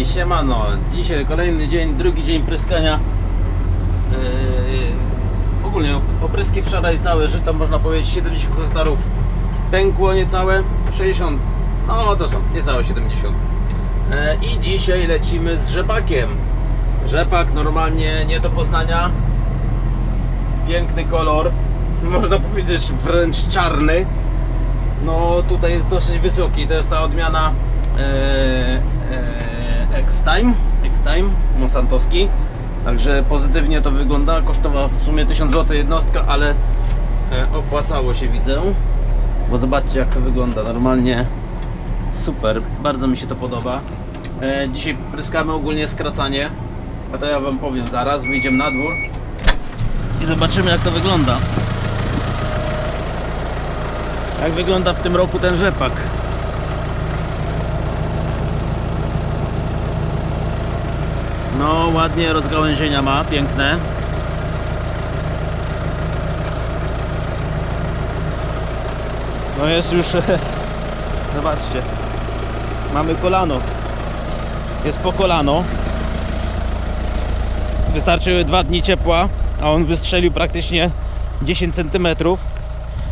siemano. Dzisiaj kolejny dzień, drugi dzień pryskania. Yy, ogólnie op- opryski wczoraj całe żyto, można powiedzieć 70 hektarów pękło niecałe, 60, no to są niecałe 70. Yy, I dzisiaj lecimy z rzepakiem. Rzepak normalnie nie do poznania. Piękny kolor, można powiedzieć wręcz czarny. No tutaj jest dosyć wysoki, to jest ta odmiana e, e, X-Time, X-Time Monsantowski. Także pozytywnie to wygląda, kosztowała w sumie 1000 zł jednostka, ale e, opłacało się widzę. Bo zobaczcie jak to wygląda, normalnie super, bardzo mi się to podoba. E, dzisiaj pryskamy ogólnie skracanie, a to ja Wam powiem zaraz, wyjdziemy na dwór i zobaczymy jak to wygląda. Jak wygląda w tym roku ten rzepak? No, ładnie rozgałęzienia ma, piękne. No jest już, zobaczcie, mamy kolano. Jest po kolano. Wystarczyły dwa dni ciepła, a on wystrzelił praktycznie 10 cm.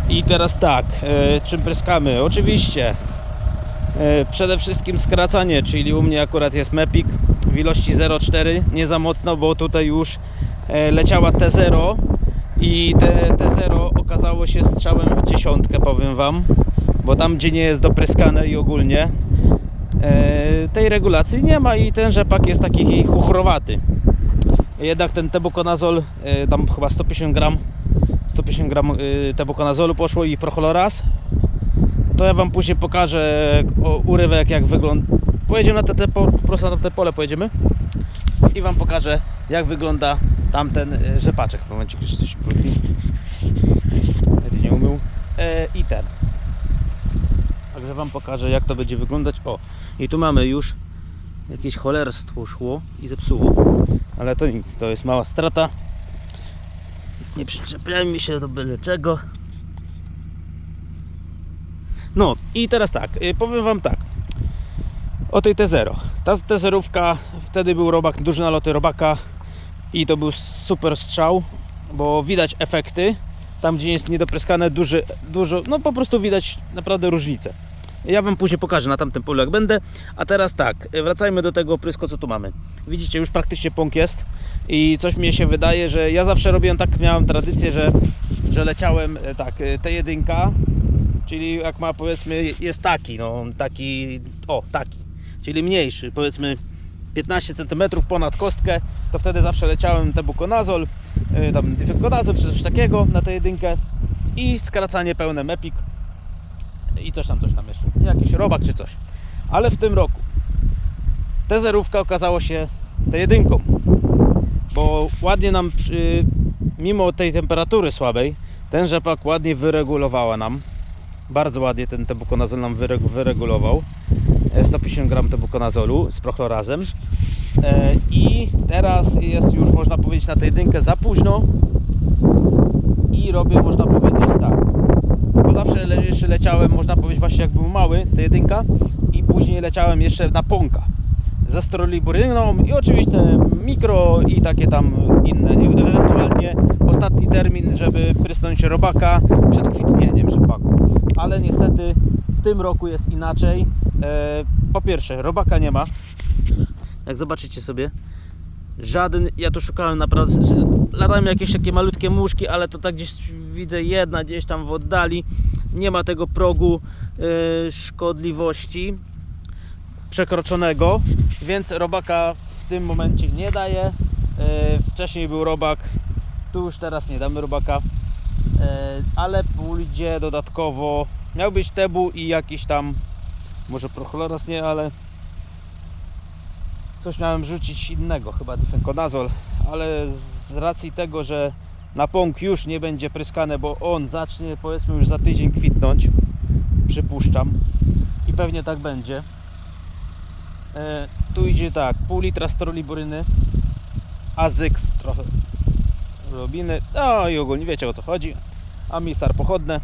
I teraz tak, e, czym pryskamy? Oczywiście e, przede wszystkim skracanie, czyli u mnie akurat jest Mepik ilości 0,4, nie za mocno, bo tutaj już e, leciała T0 i te T0 okazało się strzałem w dziesiątkę, powiem Wam, bo tam gdzie nie jest dopryskane i ogólnie e, tej regulacji nie ma i ten rzepak jest taki chuchrowaty. Jednak ten tebukonazol, e, tam chyba 150 gram 150 gram tebukonazolu poszło i prochloraz. To ja Wam później pokażę urywek jak wygląda. Pojedziemy na te, te po, po prostu na te pole pojedziemy i Wam pokażę jak wygląda tamten y, rzepaczek. Momencik, jeszcze coś brudni. Jedynie umył. E, I ten. Także Wam pokażę jak to będzie wyglądać. O, i tu mamy już jakieś cholerstwo szło i zepsuło. Ale to nic, to jest mała strata. Nie przyczepiajmy się do byle czego. No i teraz tak, y, powiem Wam tak. O tej T0. Ta T0 wtedy był robak, duży naloty robaka i to był super strzał, bo widać efekty. Tam gdzie jest niedopryskane duży, dużo, no po prostu widać naprawdę różnicę. Ja Wam później pokażę na tamtym polu jak będę. A teraz tak, wracajmy do tego oprysko co tu mamy. Widzicie, już praktycznie pąk jest i coś mi się wydaje, że ja zawsze robiłem tak, miałem tradycję, że, że leciałem e, tak, T1, czyli jak ma powiedzmy, jest taki, no taki, o taki, czyli mniejszy, powiedzmy 15 cm ponad kostkę, to wtedy zawsze leciałem tebukonazol, e, tam difekonazol czy coś takiego na tę jedynkę i skracanie pełne mepik i coś tam, coś tam jeszcze, jakiś robak czy coś. Ale w tym roku ta zerówka okazało się tę jedynką, bo ładnie nam, mimo tej temperatury słabej, ten rzepak ładnie wyregulowała nam. Bardzo ładnie ten tebukonazol nam wyreg- wyregulował. E, 150 gram tebukonazolu z prochlorazem. E, I teraz jest już, można powiedzieć, na tę jedynkę za późno. I robię, można powiedzieć, tak. Bo zawsze le- jeszcze leciałem, można powiedzieć, właśnie jak był mały, ta jedynka. I później leciałem jeszcze na pąka ze stroliburyną i oczywiście mikro i takie tam inne. I ewentualnie ostatni termin, żeby prysnąć robaka przed kwitnieniem rzepaku. Ale niestety w tym roku jest inaczej. E, po pierwsze, robaka nie ma. Jak zobaczycie sobie, żaden, ja tu szukałem naprawdę, latają jakieś takie malutkie muszki, ale to tak gdzieś widzę jedna gdzieś tam w oddali. Nie ma tego progu e, szkodliwości przekroczonego, więc robaka w tym momencie nie daje. Wcześniej był robak, tu już teraz nie damy robaka, ale pójdzie dodatkowo, miał być tebu i jakiś tam, może prochloras nie, ale coś miałem rzucić innego, chyba difenkonazol, ale z racji tego, że na pąk już nie będzie pryskane, bo on zacznie powiedzmy już za tydzień kwitnąć, przypuszczam i pewnie tak będzie. E, tu idzie tak, pół litra stroliburyny, azyks trochę robiny, no i ogólnie wiecie o co chodzi, amisar pochodne e,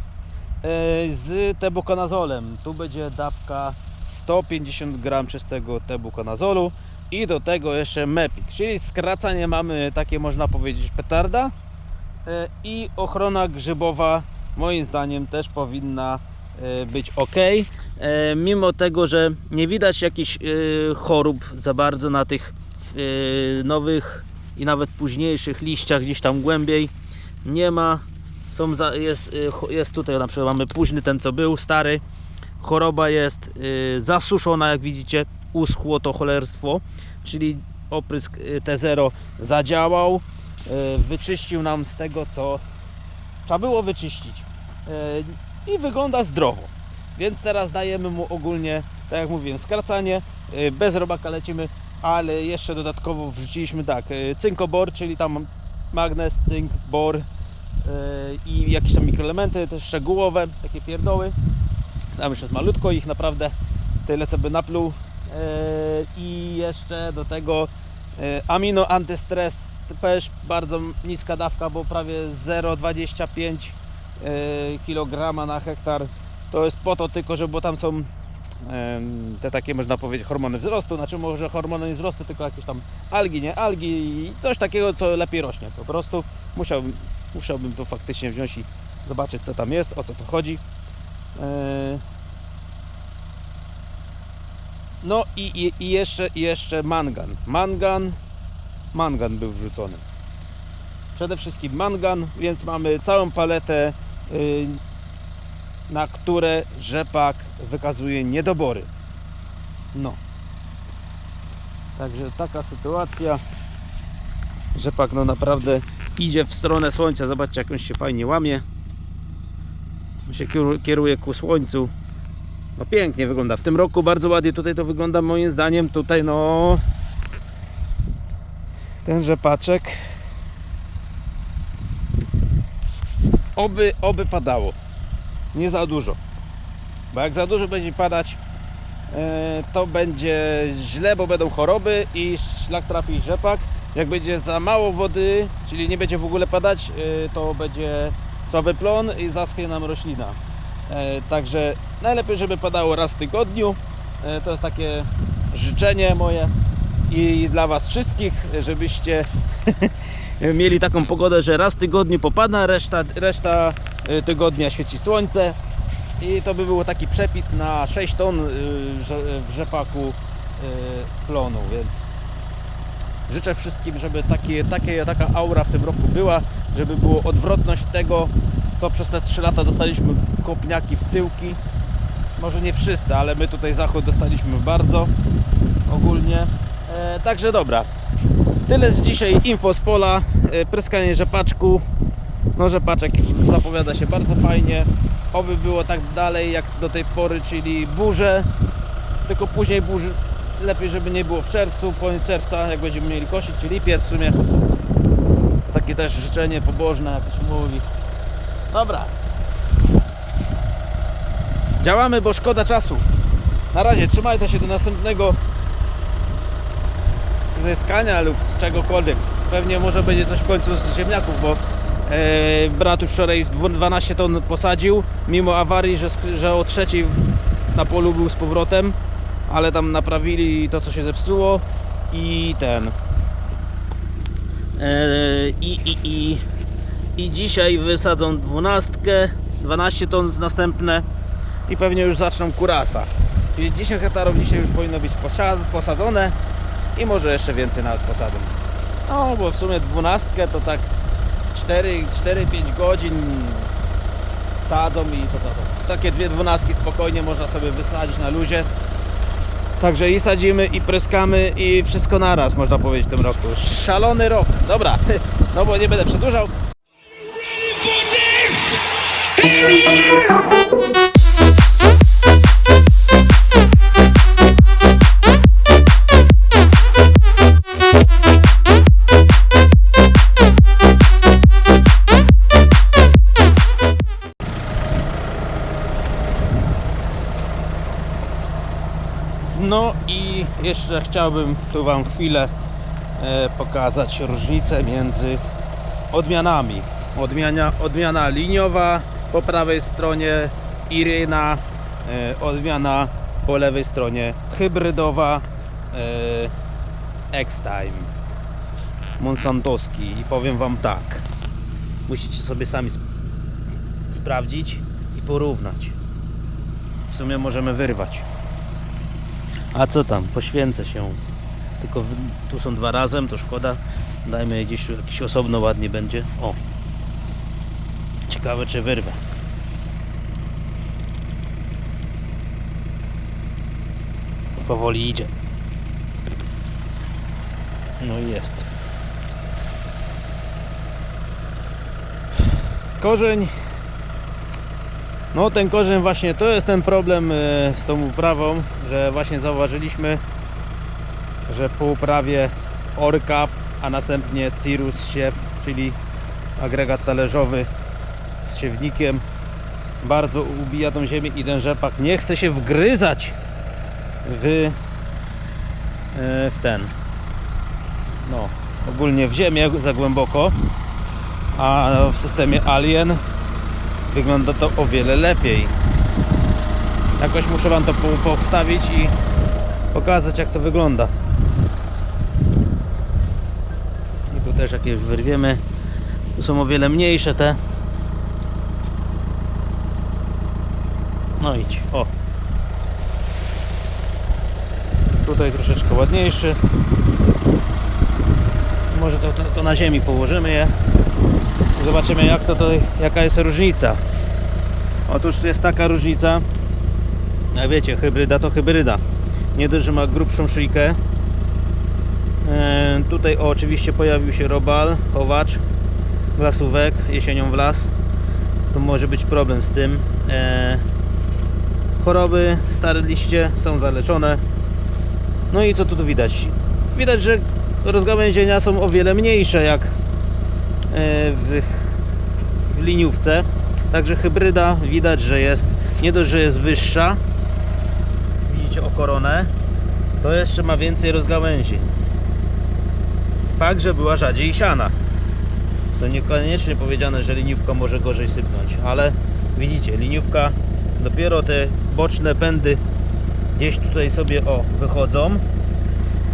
z tebukonazolem. Tu będzie dawka 150 gram czystego tebukonazolu i do tego jeszcze MEPIK, czyli skracanie mamy takie można powiedzieć petarda e, i ochrona grzybowa moim zdaniem też powinna e, być ok. Mimo tego, że nie widać jakichś chorób za bardzo na tych nowych i nawet późniejszych liściach gdzieś tam głębiej nie ma. Są za, jest, cho- jest tutaj na przykład mamy późny ten co był, stary. Choroba jest e, zasuszona jak widzicie, uschło to cholerstwo, czyli oprysk e, T0 zadziałał, e, wyczyścił nam z tego co trzeba było wyczyścić E, i wygląda zdrowo. Więc teraz dajemy mu ogólnie, tak jak mówiłem, skracanie, e, bez robaka lecimy, ale jeszcze dodatkowo wrzuciliśmy tak, e, cynkobor, czyli tam magnes, cynk, bor i jakieś tam mikroelementy też szczegółowe, takie pierdoły. Tam już jest malutko ich naprawdę, tyle co by napluł. E, I jeszcze do tego e, amino antystres też bardzo niska dawka, bo prawie 0,25 e, kg na hektar. To jest po to tylko, że bo tam są te takie można powiedzieć hormony wzrostu, znaczy może hormony nie wzrostu, tylko jakieś tam algi, nie algi i coś takiego, co lepiej rośnie. Po prostu musiałbym, musiałbym to faktycznie wziąć i zobaczyć co tam jest, o co to chodzi. E, No i, i, i jeszcze, jeszcze mangan. Mangan, mangan był wrzucony. Przede wszystkim mangan, więc mamy całą paletę, y, na które rzepak wykazuje niedobory. No. Także taka sytuacja. Rzepak no naprawdę idzie w stronę słońca. Zobaczcie jak on się fajnie łamie. On się kieru- kieruje ku słońcu. No pięknie wygląda. W tym roku bardzo ładnie tutaj to wygląda moim zdaniem. Tutaj no ten rzepaczek oby, oby padało. Nie za dużo. Bo jak za dużo będzie padać, e, to będzie źle, bo będą choroby i szlak trafi rzepak. Jak będzie za mało wody, czyli nie będzie w ogóle padać, e, to będzie słaby plon i zaschnie nam roślina. E, Także najlepiej, żeby padało raz w tygodniu. E, To jest takie życzenie moje i dla Was wszystkich, żebyście mieli taką pogodę, że raz w tygodniu popada, reszta, reszta y, tygodnia świeci słońce. I to by był taki przepis na 6 ton y, w rzepaku y, plonu, więc życzę wszystkim, żeby takie, takie, taka aura w tym roku była, żeby było odwrotność tego, co przez te 3 lata dostaliśmy kopniaki w tyłki. Może nie wszyscy, ale my tutaj zachód dostaliśmy bardzo ogólnie. E, także dobra, Tyle z dzisiaj info z pola, e, pryskanie rzepaczku. No rzepaczek zapowiada się bardzo fajnie. Oby było tak dalej jak do tej pory, czyli burze. Tylko później burzy lepiej, żeby nie było w czerwcu, koniec czerwca, jak będziemy mieli kosić, lipiec w sumie. Takie też życzenie pobożne, jak się mówi. Dobra. Działamy, bo szkoda czasu. Na razie, trzymajcie się do następnego zyskania lub czegokolwiek. Pewnie może będzie coś w końcu z ziemniaków, bo e, brat już wczoraj dwu- 12 ton posadził, mimo awarii, że, że o trzeciej na polu był z powrotem, ale tam naprawili to, co się zepsuło i ten. E, i, i, i, I dzisiaj wysadzą 12, 12 ton z następne i pewnie już zaczną kurasa. Czyli 10 hektarów dzisiaj już powinno być posa- posadzone i może jeszcze więcej nawet posadzą. No bo w sumie 12 to tak 4-5 godzin sadzą i to, to, to. Takie dwie dwunastki spokojnie można sobie wysadzić na luzie. Także i sadzimy, i pryskamy, i wszystko naraz, można powiedzieć w tym roku. Szalony rok. Dobra, no bo nie będę przedłużał. Jeszcze chciałbym tu Wam chwilę e, pokazać różnicę między odmianami. Odmiana, odmiana liniowa po prawej stronie Iryna, e, odmiana po lewej stronie hybrydowa. E, X-Time Monsantowski i powiem Wam tak musicie sobie sami sp- sprawdzić i porównać w sumie możemy wyrwać a co tam, poświęcę się. Tylko tu są dwa razem, to szkoda. Dajmy gdzieś jakiś osobno ładnie będzie. O. Ciekawe czy wyrwę. Powoli idzie. No i jest. Korzeń no ten korzeń właśnie to jest ten problem e, z tą uprawą że właśnie zauważyliśmy że po uprawie orka a następnie cirrus siew czyli agregat talerzowy z siewnikiem bardzo ubija tą ziemię i ten rzepak nie chce się wgryzać w, e, w ten no ogólnie w ziemię za głęboko a w systemie Alien wygląda to o wiele lepiej. Jakoś muszę Wam to po- postawić i pokazać jak to wygląda. I tu też jakieś wyrwiemy. Tu są o wiele mniejsze te. No idź, o. Tutaj troszeczkę ładniejszy. Może to, to, to na ziemi położymy je zobaczymy jak to, to jaka jest różnica. Otóż tu jest taka różnica. Jak wiecie hybryda to hybryda. Nie dość, że ma grubszą szyjkę. E, tutaj o, oczywiście pojawił się robal, chowacz wlasówek, jesienią w las. To może być problem z tym. E, choroby, stare liście są zaleczone. No i co tu widać? Widać, że rozgałęzienia są o wiele mniejsze jak w, w liniówce. Także hybryda widać, że jest nie dość, że jest wyższa. Widzicie o koronę, to jeszcze ma więcej rozgałęzień. Fakt, że była rzadziej siana. To niekoniecznie powiedziane, że liniówka może gorzej sypnąć, ale widzicie, liniówka dopiero te boczne pędy gdzieś tutaj sobie o wychodzą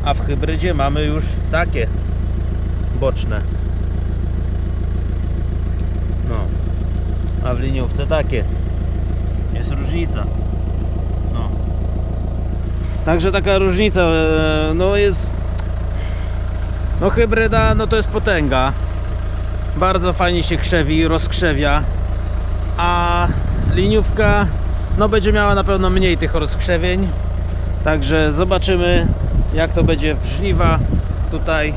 a w hybrydzie mamy już takie boczne no a w liniówce takie. Jest różnica. No. Także taka różnica e, no jest no hybryda no to jest potęga. Bardzo fajnie się krzewi, rozkrzewia. A liniówka no będzie miała na pewno mniej tych rozkrzewień. Także zobaczymy jak to będzie w żniwa tutaj.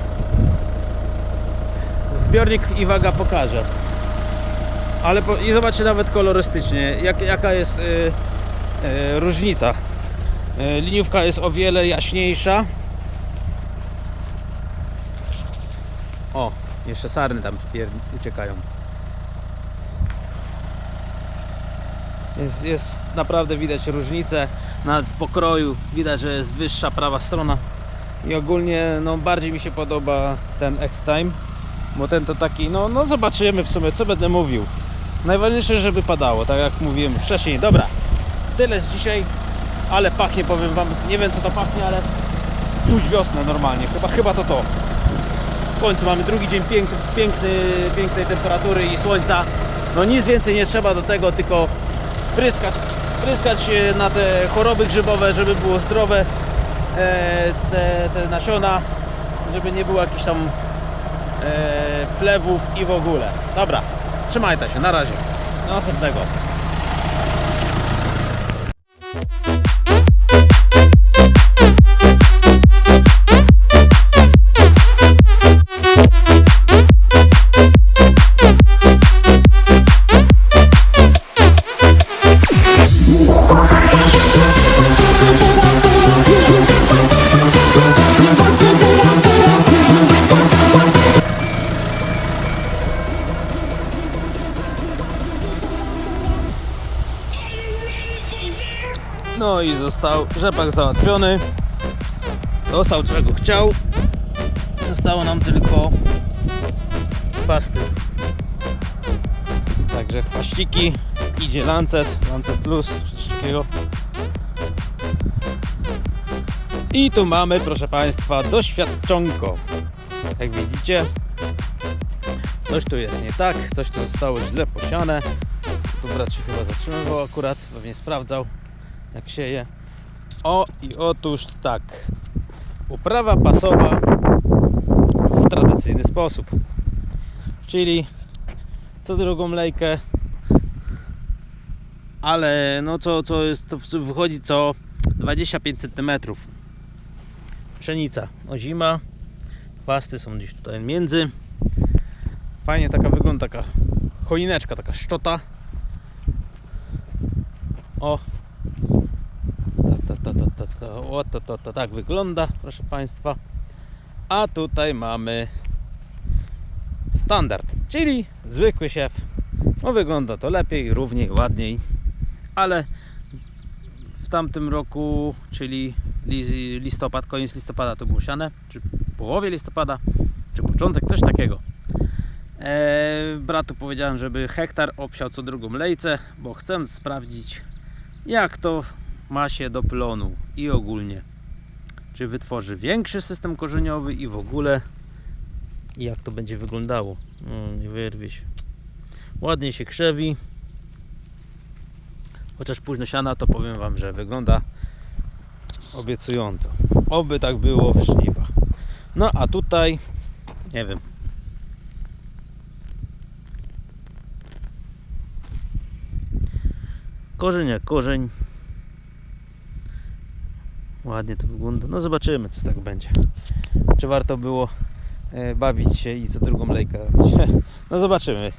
Zbiornik i waga pokaże ale po, i zobaczcie nawet kolorystycznie jak, jaka jest y, y, różnica y, liniówka jest o wiele jaśniejsza o jeszcze sarny tam uciekają Jest, jest naprawdę widać różnicę. Nawet w pokroju widać, że jest wyższa prawa strona. I ogólnie no, bardziej mi się podoba ten X-Time, bo ten to taki, no, no zobaczymy w sumie, co będę mówił. Najważniejsze, żeby padało, tak jak mówiłem wcześniej. Dobra, tyle z dzisiaj, ale pachnie, powiem Wam, nie wiem co to pachnie, ale czuć wiosnę normalnie, chyba, chyba to to. W końcu mamy drugi dzień piękny, piękny, pięknej temperatury i słońca. No nic więcej nie trzeba do tego, tylko pryskać, pryskać na te choroby grzybowe, żeby było zdrowe e, te, te nasiona, żeby nie było jakichś tam e, plewów i w ogóle. Dobra, trzymajcie się, na razie. Do następnego. Został rzepak załatwiony. Dostał czego chciał. Zostało nam tylko pasty. Także chwaściki. Idzie Lancet, Lancet Plus, coś takiego. I tu mamy, proszę Państwa, doświadczonko. Jak widzicie, coś tu jest nie tak, coś tu zostało źle posiane. Tu brat się chyba zatrzymywał akurat, pewnie sprawdzał jak sieje. O i otóż tak. Uprawa pasowa w tradycyjny sposób. Czyli co drugą lejkę ale no co, co jest, to wychodzi co 25 cm pszenica ozima chwasty są gdzieś tutaj między fajnie taka wygląda taka choineczka, taka szczota o ta, o, to, to, to tak wygląda proszę Państwa a tutaj mamy standard, czyli zwykły siew no wygląda to lepiej, równiej, ładniej ale w tamtym roku, czyli li- listopad, koniec listopada to było siane, czy połowie listopada, czy początek, coś takiego. Eee, bratu powiedziałem, żeby hektar obsiał co drugą lejce, bo chcę sprawdzić jak to ma się do plonu i ogólnie. Czy wytworzy większy system korzeniowy i w ogóle jak to będzie wyglądało. No, nie wyrwie się. Ładnie się krzewi. Chociaż późno siana, to powiem Wam, że wygląda obiecująco. Oby tak było w żniwach. No a tutaj, nie wiem. Korzeń jak korzeń. Ładnie to wygląda. No zobaczymy, co tak będzie. Czy warto było e, bawić się i co drugą lejkę. No zobaczymy.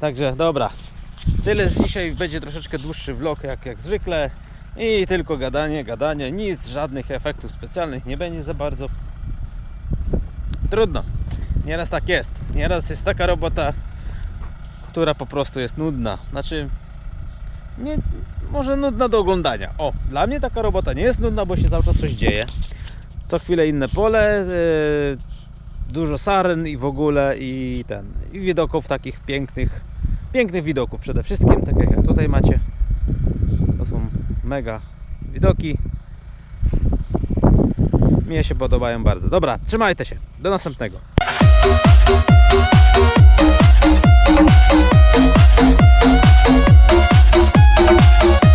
Także dobra, Tyle dzisiaj będzie troszeczkę dłuższy vlog jak, jak zwykle i tylko gadanie, gadanie, nic, żadnych efektów specjalnych nie będzie za bardzo. Trudno. Nieraz tak jest. Nieraz jest taka robota, która po prostu jest nudna. Znaczy, nie, może nudna do oglądania. O, dla mnie taka robota nie jest nudna, bo się cały czas coś dzieje. Co chwilę inne pole, yy, dużo saren i w ogóle i ten, i widoków takich pięknych pięknych widoków przede wszystkim, tak jak tutaj macie. To są mega widoki. Mnie się podobają bardzo. Dobra, trzymajcie się. Do następnego. Thank Thank you.